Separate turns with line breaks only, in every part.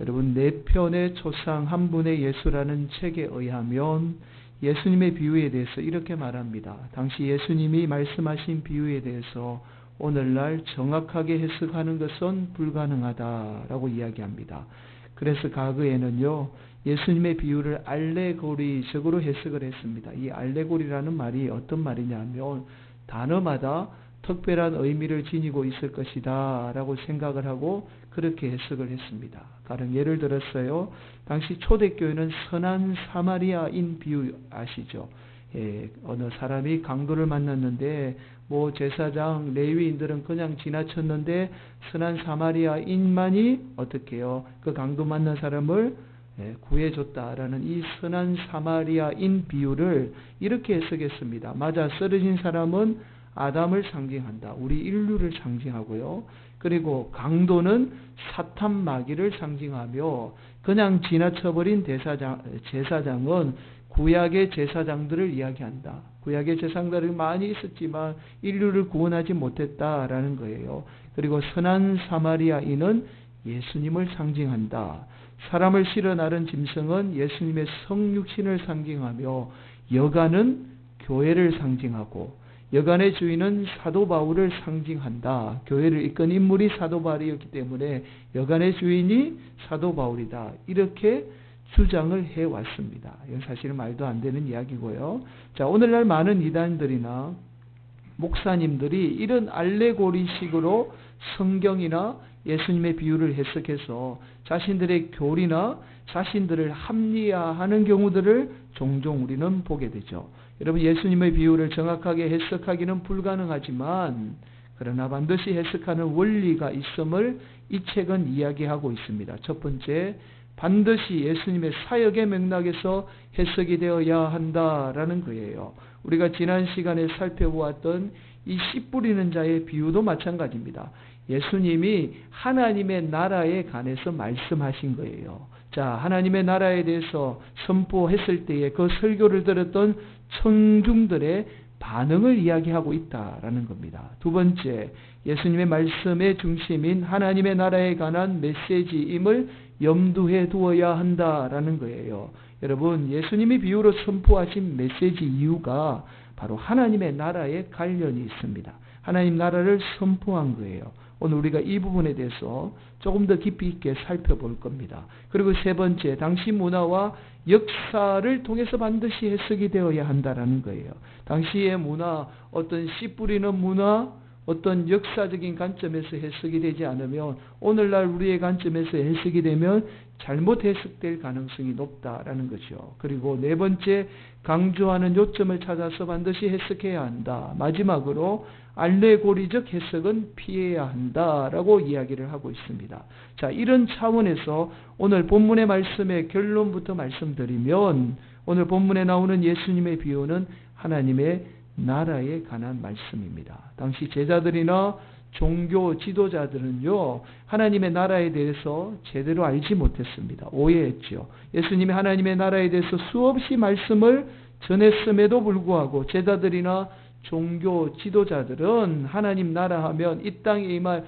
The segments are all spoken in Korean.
여러분 네 편의 초상 한 분의 예수라는 책에 의하면 예수님의 비유에 대해서 이렇게 말합니다. 당시 예수님이 말씀하신 비유에 대해서 오늘날 정확하게 해석하는 것은 불가능하다라고 이야기합니다. 그래서 과거에는요, 예수님의 비유를 알레고리적으로 해석을 했습니다. 이 알레고리라는 말이 어떤 말이냐면 단어마다 특별한 의미를 지니고 있을 것이다 라고 생각을 하고 그렇게 해석을 했습니다. 가령 예를 들었어요. 당시 초대교회는 선한 사마리아인 비유 아시죠? 예, 어느 사람이 강도를 만났는데 뭐 제사장 레위인들은 그냥 지나쳤는데 선한 사마리아인만이 어떻게 해요? 그 강도 만난 사람을 예, 구해줬다라는 이 선한 사마리아인 비유를 이렇게 해석했습니다. 맞아 쓰러진 사람은 아담을 상징한다. 우리 인류를 상징하고요. 그리고 강도는 사탄 마귀를 상징하며 그냥 지나쳐버린 대사장, 제사장은 구약의 제사장들을 이야기한다. 구약의 제사장들이 많이 있었지만 인류를 구원하지 못했다라는 거예요. 그리고 선한 사마리아인은 예수님을 상징한다. 사람을 실어 나른 짐승은 예수님의 성육신을 상징하며 여가는 교회를 상징하고 여간의 주인은 사도 바울을 상징한다. 교회를 이끈 인물이 사도 바울이었기 때문에 여간의 주인이 사도 바울이다. 이렇게 주장을 해 왔습니다. 이건 사실은 말도 안 되는 이야기고요. 자, 오늘날 많은 이단들이나 목사님들이 이런 알레고리식으로 성경이나 예수님의 비유를 해석해서 자신들의 교리나 자신들을 합리화하는 경우들을 종종 우리는 보게 되죠. 여러분 예수님의 비유를 정확하게 해석하기는 불가능하지만 그러나 반드시 해석하는 원리가 있음을 이 책은 이야기하고 있습니다. 첫 번째, 반드시 예수님의 사역의 맥락에서 해석이 되어야 한다라는 거예요. 우리가 지난 시간에 살펴보았던 이 씨 뿌리는 자의 비유도 마찬가지입니다. 예수님이 하나님의 나라에 관해서 말씀하신 거예요. 자, 하나님의 나라에 대해서 선포했을 때에 그 설교를 들었던 청중들의 반응을 이야기하고 있다라는 겁니다. 두 번째, 예수님의 말씀의 중심인 하나님의 나라에 관한 메시지임을 염두에 두어야 한다라는 거예요. 여러분, 예수님이 비유로 선포하신 메시지 이유가 바로 하나님의 나라에 관련이 있습니다. 하나님 나라를 선포한 거예요. 오늘 우리가 이 부분에 대해서 조금 더 깊이 있게 살펴볼 겁니다. 그리고 세 번째, 당시 문화와 역사를 통해서 반드시 해석이 되어야 한다라는 거예요. 당시의 문화, 어떤 씨 뿌리는 문화, 어떤 역사적인 관점에서 해석이 되지 않으면 오늘날 우리의 관점에서 해석이 되면 잘못 해석될 가능성이 높다라는 거죠. 그리고 네 번째 강조하는 요점을 찾아서 반드시 해석해야 한다. 마지막으로 알레고리적 해석은 피해야 한다라고 이야기를 하고 있습니다. 자, 이런 차원에서 오늘 본문의 말씀의 결론부터 말씀드리면 오늘 본문에 나오는 예수님의 비유는 하나님의 나라에 관한 말씀입니다. 당시 제자들이나 종교 지도자들은요, 하나님의 나라에 대해서 제대로 알지 못했습니다. 오해했죠. 예수님이 하나님의 나라에 대해서 수없이 말씀을 전했음에도 불구하고 제자들이나 종교 지도자들은 하나님 나라 하면 이 땅에 임할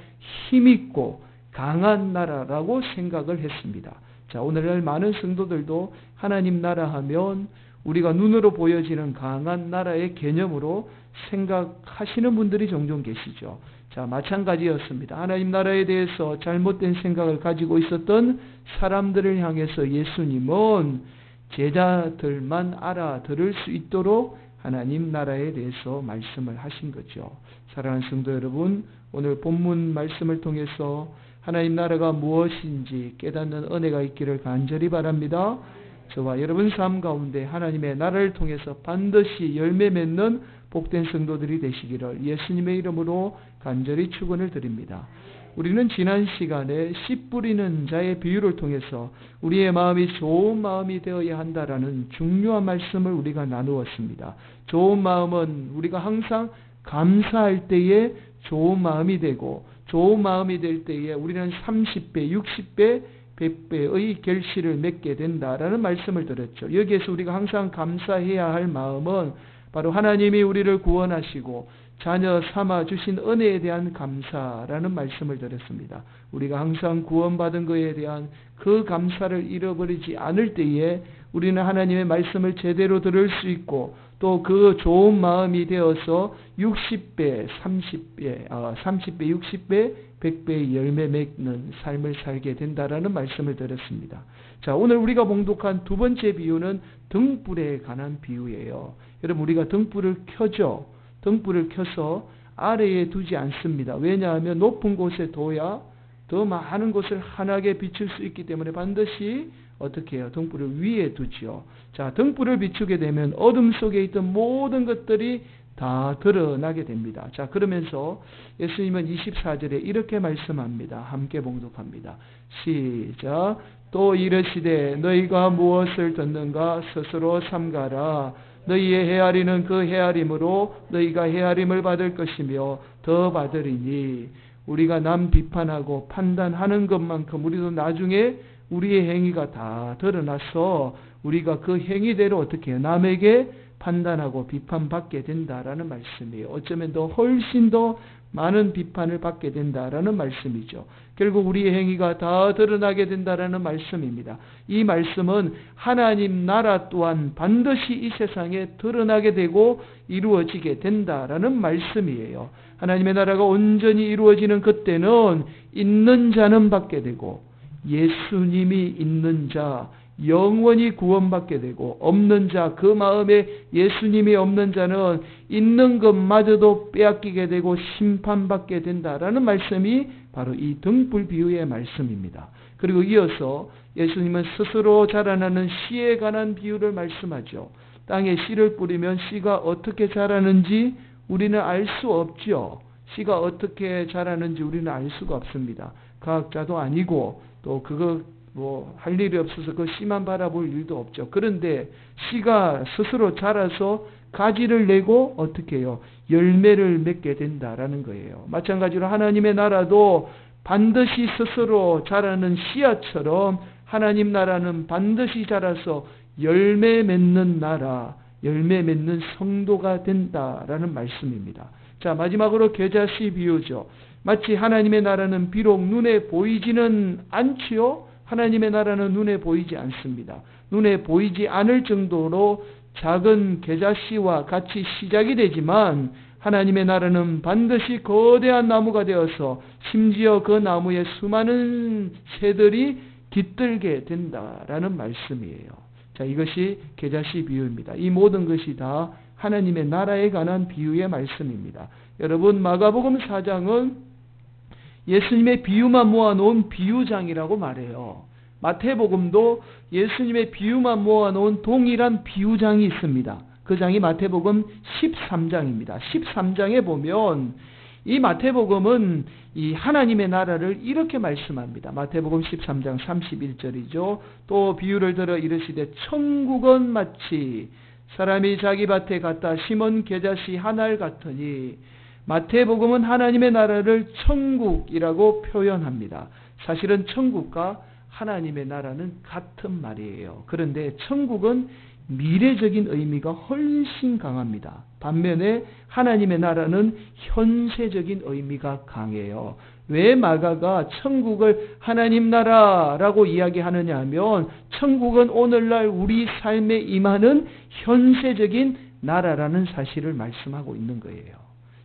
힘있고 강한 나라라고 생각을 했습니다. 자, 오늘날 많은 성도들도 하나님 나라 하면 우리가 눈으로 보여지는 강한 나라의 개념으로 생각하시는 분들이 종종 계시죠. 자, 마찬가지였습니다. 하나님 나라에 대해서 잘못된 생각을 가지고 있었던 사람들을 향해서 예수님은 제자들만 알아들을 수 있도록 하나님 나라에 대해서 말씀을 하신 거죠. 사랑하는 성도 여러분, 오늘 본문 말씀을 통해서 하나님 나라가 무엇인지 깨닫는 은혜가 있기를 간절히 바랍니다. 저와 여러분 삶 가운데 하나님의 나라를 통해서 반드시 열매 맺는 복된 성도들이 되시기를 예수님의 이름으로 간절히 축원을 드립니다. 우리는 지난 시간에 씨 뿌리는 자의 비유를 통해서 우리의 마음이 좋은 마음이 되어야 한다라는 중요한 말씀을 우리가 나누었습니다. 좋은 마음은 우리가 항상 감사할 때에 좋은 마음이 되고 좋은 마음이 될 때에 우리는 30배, 60배, 100배의 결실을 맺게 된다라는 말씀을 들었죠. 여기에서 우리가 항상 감사해야 할 마음은 바로 하나님이 우리를 구원하시고 자녀 삼아 주신 은혜에 대한 감사라는 말씀을 드렸습니다. 우리가 항상 구원받은 것에 대한 그 감사를 잃어버리지 않을 때에 우리는 하나님의 말씀을 제대로 들을 수 있고 또 그 좋은 마음이 되어서 60배, 30배, 어, 30배, 60배, 100배의 열매 맺는 삶을 살게 된다라는 말씀을 드렸습니다. 자, 오늘 우리가 봉독한 두 번째 비유는 등불에 관한 비유예요. 여러분 우리가 등불을 켜죠. 등불을 켜서 아래에 두지 않습니다. 왜냐하면 높은 곳에 둬야 더 많은 곳을 환하게 비출 수 있기 때문에 반드시 어떻게 해요? 등불을 위에 두지요. 자, 등불을 비추게 되면 어둠 속에 있던 모든 것들이 다 드러나게 됩니다. 자, 그러면서 예수님은 24절에 이렇게 말씀합니다. 함께 봉독합니다. 시작. 또 이르시되 너희가 무엇을 듣는가 스스로 삼가라. 너희의 헤아리는 그 헤아림으로 너희가 헤아림을 받을 것이며 더 받으리니 우리가 남 비판하고 판단하는 것만큼 우리도 나중에 우리의 행위가 다 드러나서 우리가 그 행위대로 어떻게? 남에게 판단하고 비판받게 된다라는 말씀이에요. 어쩌면 더 훨씬 더 많은 비판을 받게 된다라는 말씀이죠. 결국 우리의 행위가 다 드러나게 된다라는 말씀입니다. 이 말씀은 하나님 나라 또한 반드시 이 세상에 드러나게 되고 이루어지게 된다라는 말씀이에요. 하나님의 나라가 온전히 이루어지는 그때는 있는 자는 받게 되고 예수님이 있는 자 영원히 구원받게 되고 없는 자 그 마음에 예수님이 없는 자는 있는 것마저도 빼앗기게 되고 심판받게 된다라는 말씀이 바로 이 등불 비유의 말씀입니다. 그리고 이어서 예수님은 스스로 자라나는 씨에 관한 비유를 말씀하죠. 땅에 씨를 뿌리면 씨가 어떻게 자라는지 우리는 알 수 없죠. 씨가 어떻게 자라는지 우리는 알 수가 없습니다. 과학자도 아니고 또 그거 뭐 할 일이 없어서 그 씨만 바라볼 일도 없죠. 그런데 씨가 스스로 자라서 가지를 내고 어떻게 해요? 열매를 맺게 된다라는 거예요. 마찬가지로 하나님의 나라도 반드시 스스로 자라는 씨앗처럼 하나님 나라는 반드시 자라서 열매 맺는 나라, 열매 맺는 성도가 된다라는 말씀입니다. 자, 마지막으로 계자씨 비유죠. 마치 하나님의 나라는 비록 눈에 보이지는 않지요. 하나님의 나라는 눈에 보이지 않습니다. 눈에 보이지 않을 정도로 작은 계자씨와 같이 시작이 되지만 하나님의 나라는 반드시 거대한 나무가 되어서 심지어 그 나무에 수많은 새들이 깃들게 된다라는 말씀이에요. 자, 이것이 계자씨 비유입니다. 이 모든 것이 다 하나님의 나라에 관한 비유의 말씀입니다. 여러분, 마가복음 4장은 예수님의 비유만 모아놓은 비유장이라고 말해요. 마태복음도 예수님의 비유만 모아놓은 동일한 비유장이 있습니다. 그 장이 마태복음 13장입니다. 13장에 보면 이 마태복음은 이 하나님의 나라를 이렇게 말씀합니다. 마태복음 13장 31절이죠. 또 비유를 들어 이르시되 천국은 마치 사람이 자기 밭에 갖다 심은 겨자씨 하나를 같으니 마태복음은 하나님의 나라를 천국이라고 표현합니다. 사실은 천국과 하나님의 나라는 같은 말이에요. 그런데 천국은 미래적인 의미가 훨씬 강합니다. 반면에 하나님의 나라는 현세적인 의미가 강해요. 왜 마가가 천국을 하나님 나라라고 이야기하느냐 하면 천국은 오늘날 우리 삶에 임하는 현세적인 나라라는 사실을 말씀하고 있는 거예요.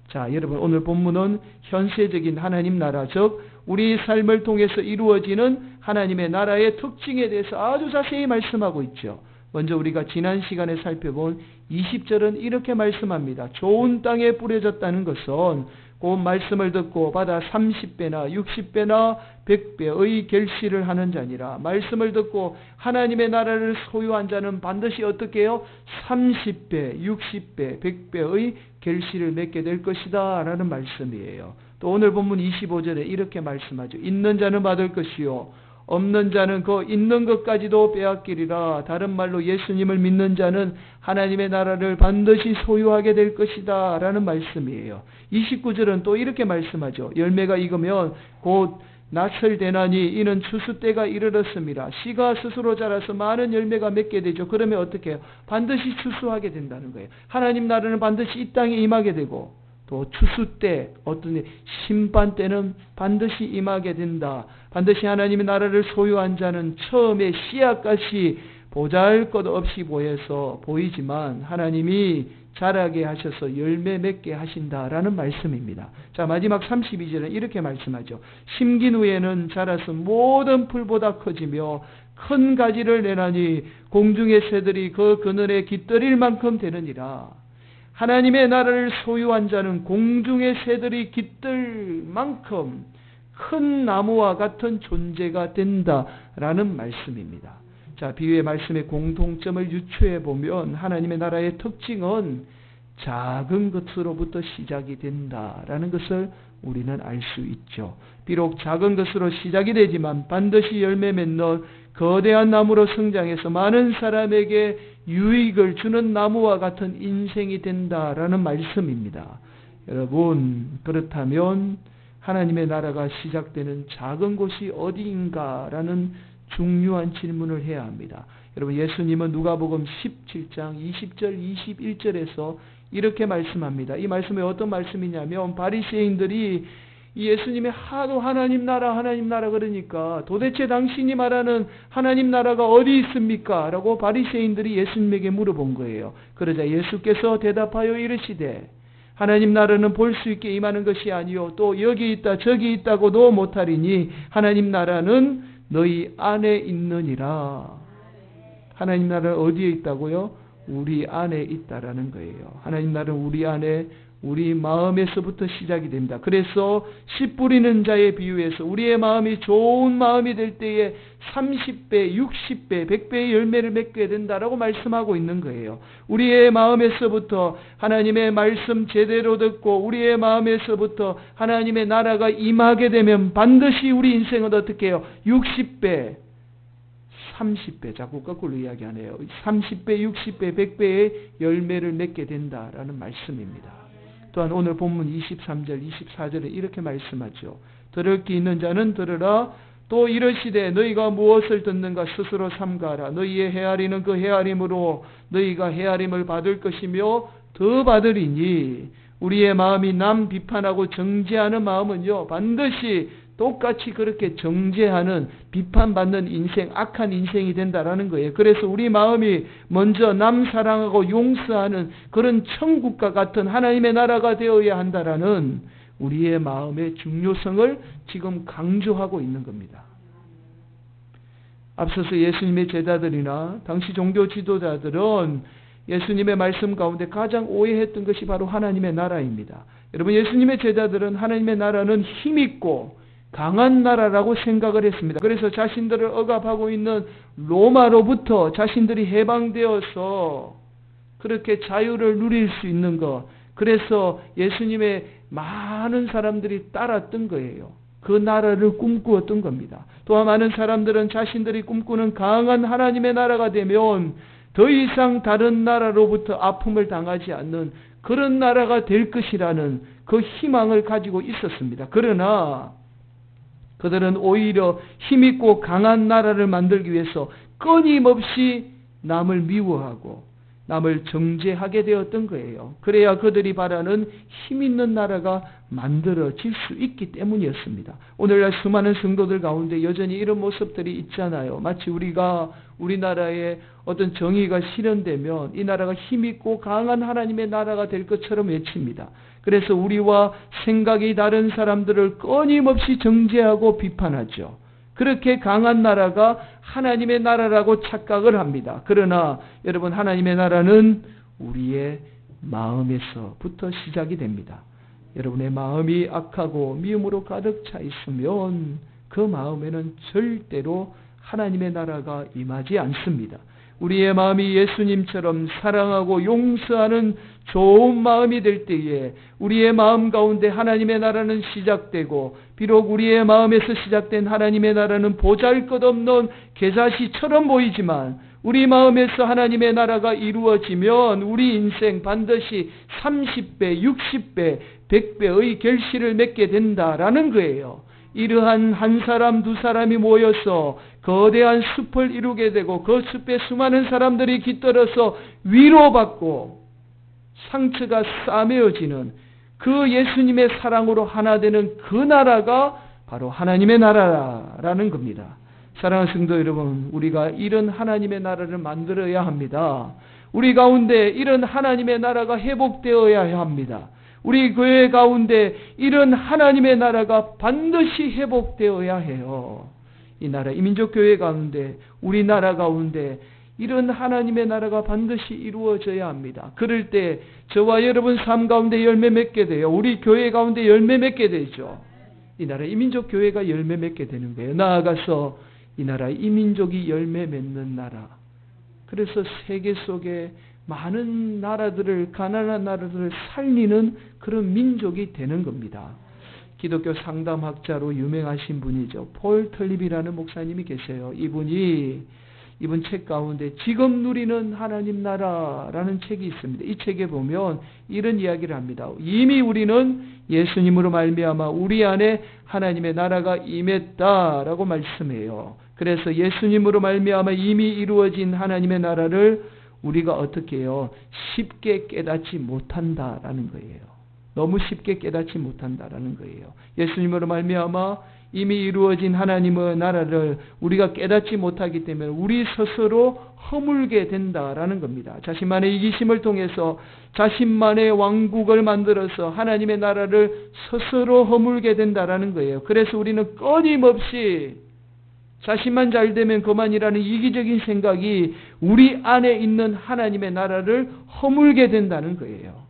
자, 여러분 오늘 본문은 현세적인 하나님 나라 즉 우리 삶을 통해서 이루어지는 하나님의 나라의 특징에 대해서 아주 자세히 말씀하고 있죠. 먼저 우리가 지난 시간에 살펴본 20절은 이렇게 말씀합니다. 좋은 땅에 뿌려졌다는 것은 그 말씀을 듣고 받아 30배나 60배나 100배의 결실을 하는 자니라. 말씀을 듣고 하나님의 나라를 소유한 자는 반드시 어떻게 해요? 30배, 60배, 100배의 결실을 맺게 될 것이다. 라는 말씀이에요. 또 오늘 본문 25절에 이렇게 말씀하죠. 있는 자는 받을 것이요. 없는 자는 그 있는 것까지도 빼앗기리라. 다른 말로 예수님을 믿는 자는 하나님의 나라를 반드시 소유하게 될 것이다. 라는 말씀이에요. 29절은 또 이렇게 말씀하죠. 열매가 익으면 곧 낯을 대나니 이는 추수 때가 이르렀습니다. 씨가 스스로 자라서 많은 열매가 맺게 되죠. 그러면 어떻게 해요? 반드시 추수하게 된다는 거예요. 하나님 나라는 반드시 이 땅에 임하게 되고 또 추수 때 어떤 심판 때는 반드시 임하게 된다. 반드시 하나님의 나라를 소유한 자는 처음에 씨앗같이 보잘 것 없이 보여서 보이지만 하나님이 자라게 하셔서 열매 맺게 하신다라는 말씀입니다. 자, 마지막 32절은 이렇게 말씀하죠. 심긴 후에는 자라서 모든 풀보다 커지며 큰 가지를 내나니 공중의 새들이 그 그늘에 깃들일 만큼 되느니라. 하나님의 나라를 소유한 자는 공중의 새들이 깃들 만큼 큰 나무와 같은 존재가 된다라는 말씀입니다. 자, 비유의 말씀의 공통점을 유추해 보면 하나님의 나라의 특징은 작은 것으로부터 시작이 된다라는 것을 우리는 알 수 있죠. 비록 작은 것으로 시작이 되지만 반드시 열매 맺는 거대한 나무로 성장해서 많은 사람에게 유익을 주는 나무와 같은 인생이 된다라는 말씀입니다. 여러분, 그렇다면 하나님의 나라가 시작되는 작은 곳이 어디인가라는 중요한 질문을 해야 합니다. 여러분, 예수님은 누가복음 17장 20절 21절에서 이렇게 말씀합니다. 이 말씀이 어떤 말씀이냐면 바리새인들이 예수님의 하도 하나님 나라 하나님 나라 그러니까 도대체 당신이 말하는 하나님 나라가 어디 있습니까? 라고 바리새인들이 예수님에게 물어본 거예요. 그러자 예수께서 대답하여 이르시되 하나님 나라는 볼 수 있게 임하는 것이 아니요 또 여기 있다 저기 있다고도 못하리니 하나님 나라는 너희 안에 있느니라. 하나님 나라는 어디에 있다고요? 우리 안에 있다라는 거예요. 하나님 나라는 우리 안에 우리 마음에서부터 시작이 됩니다. 그래서 씨 뿌리는 자의 비유에서 우리의 마음이 좋은 마음이 될 때에 30배, 60배, 100배의 열매를 맺게 된다라고 말씀하고 있는 거예요. 우리의 마음에서부터 하나님의 말씀 제대로 듣고 우리의 마음에서부터 하나님의 나라가 임하게 되면 반드시 우리 인생은 어떻게 해요? 60배, 30배, 자꾸 거꾸로 이야기하네요. 30배, 60배, 100배의 열매를 맺게 된다라는 말씀입니다. 또한 오늘 본문 23절, 24절에 이렇게 말씀하죠. 들을 귀 있는 자는 들으라. 또 이러시되 너희가 무엇을 듣는가 스스로 삼가라. 너희의 헤아리는 그 헤아림으로 너희가 헤아림을 받을 것이며 더 받으리니 우리의 마음이 남 비판하고 정죄하는 마음은요 반드시 똑같이 그렇게 정죄하는 비판받는 인생, 악한 인생이 된다라는 거예요. 그래서 우리 마음이 먼저 남 사랑하고 용서하는 그런 천국과 같은 하나님의 나라가 되어야 한다라는 우리의 마음의 중요성을 지금 강조하고 있는 겁니다. 앞서서 예수님의 제자들이나 당시 종교 지도자들은 예수님의 말씀 가운데 가장 오해했던 것이 바로 하나님의 나라입니다. 여러분 예수님의 제자들은 하나님의 나라는 힘있고 강한 나라라고 생각을 했습니다. 그래서 자신들을 억압하고 있는 로마로부터 자신들이 해방되어서 그렇게 자유를 누릴 수 있는 것. 그래서 예수님의 많은 사람들이 따랐던 거예요. 그 나라를 꿈꾸었던 겁니다. 또한 많은 사람들은 자신들이 꿈꾸는 강한 하나님의 나라가 되면 더 이상 다른 나라로부터 아픔을 당하지 않는 그런 나라가 될 것이라는 그 희망을 가지고 있었습니다. 그러나 그들은 오히려 힘있고 강한 나라를 만들기 위해서 끊임없이 남을 미워하고 남을 정죄하게 되었던 거예요. 그래야 그들이 바라는 힘있는 나라가 만들어질 수 있기 때문이었습니다. 오늘날 수많은 성도들 가운데 여전히 이런 모습들이 있잖아요. 마치 우리가 우리나라에 어떤 정의가 실현되면 이 나라가 힘있고 강한 하나님의 나라가 될 것처럼 외칩니다. 그래서 우리와 생각이 다른 사람들을 끊임없이 정죄하고 비판하죠. 그렇게 강한 나라가 하나님의 나라라고 착각을 합니다. 그러나 여러분 하나님의 나라는 우리의 마음에서부터 시작이 됩니다. 여러분의 마음이 악하고 미움으로 가득 차 있으면 그 마음에는 절대로 하나님의 나라가 임하지 않습니다. 우리의 마음이 예수님처럼 사랑하고 용서하는 좋은 마음이 될 때에 우리의 마음 가운데 하나님의 나라는 시작되고 비록 우리의 마음에서 시작된 하나님의 나라는 보잘 것 없는 계사시처럼 보이지만 우리 마음에서 하나님의 나라가 이루어지면 우리 인생 반드시 30배, 60배, 100배의 결실을 맺게 된다라는 거예요. 이러한 한 사람 두 사람이 모여서 거대한 숲을 이루게 되고 그 숲에 수많은 사람들이 깃들어서 위로받고 상처가 싸매어지는 그 예수님의 사랑으로 하나 되는 그 나라가 바로 하나님의 나라라는 겁니다. 사랑하는 성도 여러분, 우리가 이런 하나님의 나라를 만들어야 합니다. 우리 가운데 이런 하나님의 나라가 회복되어야 합니다. 우리 교회 가운데 이런 하나님의 나라가 반드시 회복되어야 해요. 이 나라, 이민족 교회 가운데, 우리나라 가운데 이런 하나님의 나라가 반드시 이루어져야 합니다. 그럴 때 저와 여러분 삶 가운데 열매 맺게 돼요. 우리 교회 가운데 열매 맺게 되죠. 이 나라 이민족 교회가 열매 맺게 되는 거예요. 나아가서 이 나라 이민족이 열매 맺는 나라. 그래서 세계 속에 많은 나라들을 가난한 나라들을 살리는 그런 민족이 되는 겁니다. 기독교 상담학자로 유명하신 분이죠. 폴 털립이라는 목사님이 계세요. 이분이 이번 책 가운데 지금 누리는 하나님 나라라는 책이 있습니다. 이 책에 보면 이런 이야기를 합니다. 이미 우리는 예수님으로 말미암아 우리 안에 하나님의 나라가 임했다라고 말씀해요. 그래서 예수님으로 말미암아 이미 이루어진 하나님의 나라를 우리가 어떻게 해요? 쉽게 깨닫지 못한다라는 거예요. 너무 쉽게 깨닫지 못한다라는 거예요. 예수님으로 말미암아 이미 이루어진 하나님의 나라를 우리가 깨닫지 못하기 때문에 우리 스스로 허물게 된다라는 겁니다. 자신만의 이기심을 통해서 자신만의 왕국을 만들어서 하나님의 나라를 스스로 허물게 된다라는 거예요. 그래서 우리는 끊임없이 자신만 잘 되면 그만이라는 이기적인 생각이 우리 안에 있는 하나님의 나라를 허물게 된다는 거예요.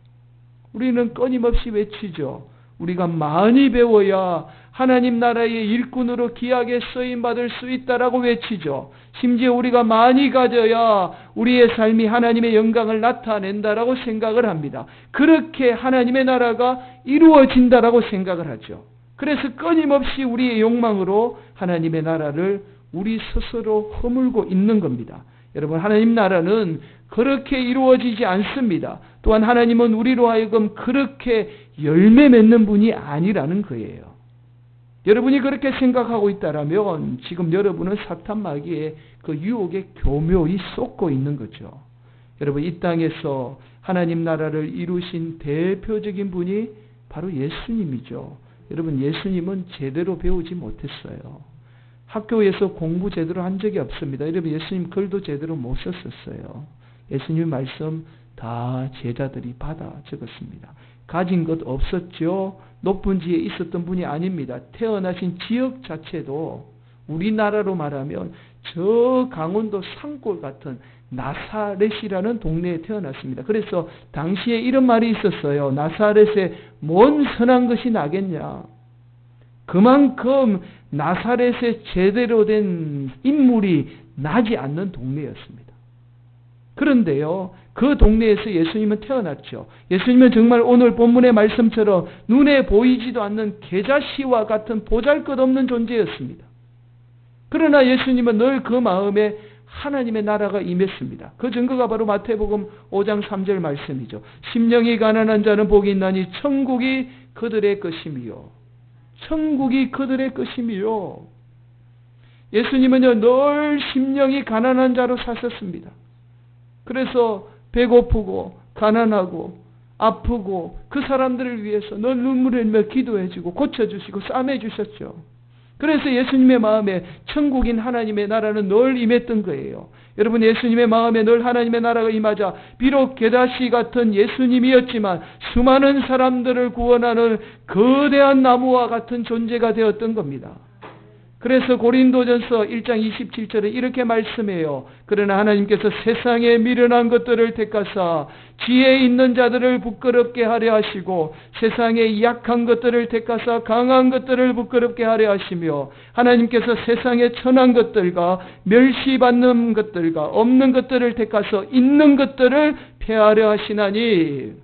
우리는 끊임없이 외치죠. 우리가 많이 배워야 하나님 나라의 일꾼으로 귀하게 쓰임 받을 수 있다라고 외치죠. 심지어 우리가 많이 가져야 우리의 삶이 하나님의 영광을 나타낸다라고 생각을 합니다. 그렇게 하나님의 나라가 이루어진다라고 생각을 하죠. 그래서 끊임없이 우리의 욕망으로 하나님의 나라를 우리 스스로 허물고 있는 겁니다. 여러분, 하나님 나라는 그렇게 이루어지지 않습니다. 또한 하나님은 우리로 하여금 그렇게 열매 맺는 분이 아니라는 거예요. 여러분이 그렇게 생각하고 있다라면 지금 여러분은 사탄 마귀의 그 유혹에 교묘히 쏟고 있는 거죠. 여러분 이 땅에서 하나님 나라를 이루신 대표적인 분이 바로 예수님이죠. 여러분 예수님은 제대로 배우지 못했어요. 학교에서 공부 제대로 한 적이 없습니다. 여러분 예수님 글도 제대로 못 썼었어요. 예수님 말씀 다 제자들이 받아 적었습니다. 가진 것 없었죠. 높은 지에 있었던 분이 아닙니다. 태어나신 지역 자체도 우리나라로 말하면 저 강원도 산골 같은 나사렛이라는 동네에 태어났습니다. 그래서 당시에 이런 말이 있었어요. 나사렛에 뭔 선한 것이 나겠냐. 그만큼 나사렛에 제대로 된 인물이 나지 않는 동네였습니다. 그런데요, 그 동네에서 예수님은 태어났죠. 예수님은 정말 오늘 본문의 말씀처럼 눈에 보이지도 않는 계자씨와 같은 보잘 것 없는 존재였습니다. 그러나 예수님은 늘 그 마음에 하나님의 나라가 임했습니다. 그 증거가 바로 마태복음 5장 3절 말씀이죠. 심령이 가난한 자는 복이 있나니 천국이 그들의 것임이요. 천국이 그들의 것임이요. 예수님은요, 늘 심령이 가난한 자로 사셨습니다. 그래서 배고프고 가난하고 아프고 그 사람들을 위해서 늘 눈물을 흘며 기도해주고 고쳐주시고 싸매주셨죠. 그래서 예수님의 마음에 천국인 하나님의 나라는 늘 임했던 거예요. 여러분 예수님의 마음에 늘 하나님의 나라가 임하자 비록 게다시 같은 예수님이었지만 수많은 사람들을 구원하는 거대한 나무와 같은 존재가 되었던 겁니다. 그래서 고린도전서 1장 27절에 이렇게 말씀해요. 그러나 하나님께서 세상에 미련한 것들을 택하사 지혜 있는 자들을 부끄럽게 하려 하시고 세상에 약한 것들을 택하사 강한 것들을 부끄럽게 하려 하시며 하나님께서 세상에 천한 것들과 멸시받는 것들과 없는 것들을 택하사 있는 것들을 폐하려 하시나니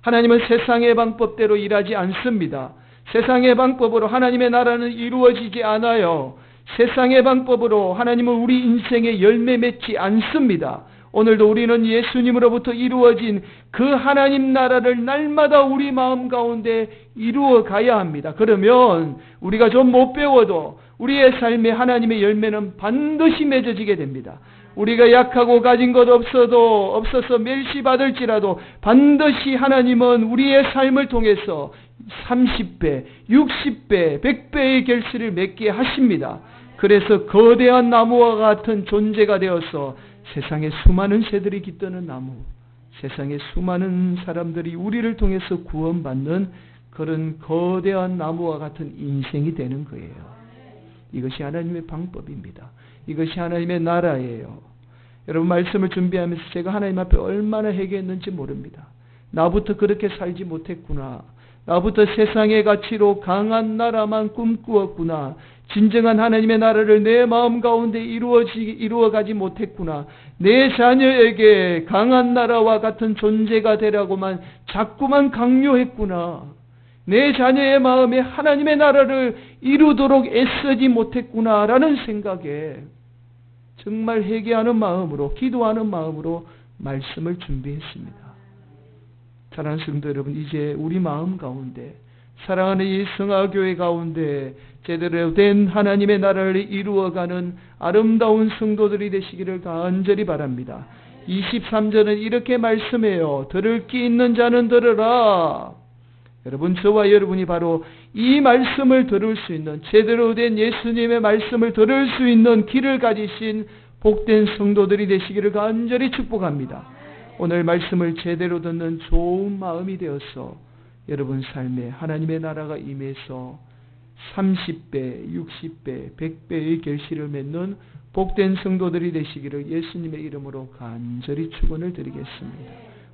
하나님은 세상의 방법대로 일하지 않습니다. 세상의 방법으로 하나님의 나라는 이루어지지 않아요. 세상의 방법으로 하나님은 우리 인생에 열매 맺지 않습니다. 오늘도 우리는 예수님으로부터 이루어진 그 하나님 나라를 날마다 우리 마음 가운데 이루어 가야 합니다. 그러면 우리가 좀 못 배워도 우리의 삶에 하나님의 열매는 반드시 맺어지게 됩니다. 우리가 약하고 가진 것 없어도 없어서 멸시받을지라도 반드시 하나님은 우리의 삶을 통해서 30배, 60배, 100배의 결실을 맺게 하십니다. 그래서 거대한 나무와 같은 존재가 되어서 세상에 수많은 새들이 깃드는 나무, 세상에 수많은 사람들이 우리를 통해서 구원받는 그런 거대한 나무와 같은 인생이 되는 거예요. 이것이 하나님의 방법입니다. 이것이 하나님의 나라예요. 여러분 말씀을 준비하면서 제가 하나님 앞에 얼마나 회개했는지 모릅니다. 나부터 그렇게 살지 못했구나. 나부터 세상의 가치로 강한 나라만 꿈꾸었구나. 진정한 하나님의 나라를 내 마음 가운데 이루어지, 이루어가지 못했구나. 내 자녀에게 강한 나라와 같은 존재가 되라고만 자꾸만 강요했구나. 내 자녀의 마음에 하나님의 나라를 이루도록 애쓰지 못했구나 라는 생각에 정말 회개하는 마음으로 기도하는 마음으로 말씀을 준비했습니다. 사랑하는 성도 여러분, 이제 우리 마음 가운데 사랑하는 이 성화교회 가운데 제대로 된 하나님의 나라를 이루어가는 아름다운 성도들이 되시기를 간절히 바랍니다. 23절은 이렇게 말씀해요. 들을 끼 있는 자는 들으라. 여러분, 저와 여러분이 바로 이 말씀을 들을 수 있는, 제대로 된 예수님의 말씀을 들을 수 있는 길을 가지신 복된 성도들이 되시기를 간절히 축복합니다. 오늘 말씀을 제대로 듣는 좋은 마음이 되어서 여러분 삶에 하나님의 나라가 임해서 30배, 60배, 100배의 결실을 맺는 복된 성도들이 되시기를 예수님의 이름으로 간절히 축원을 드리겠습니다.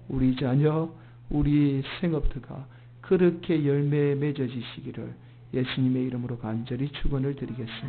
우리 자녀, 우리 생업터가 그렇게 열매에 맺어지시기를 예수님의 이름으로 간절히 축원을 드리겠습니다.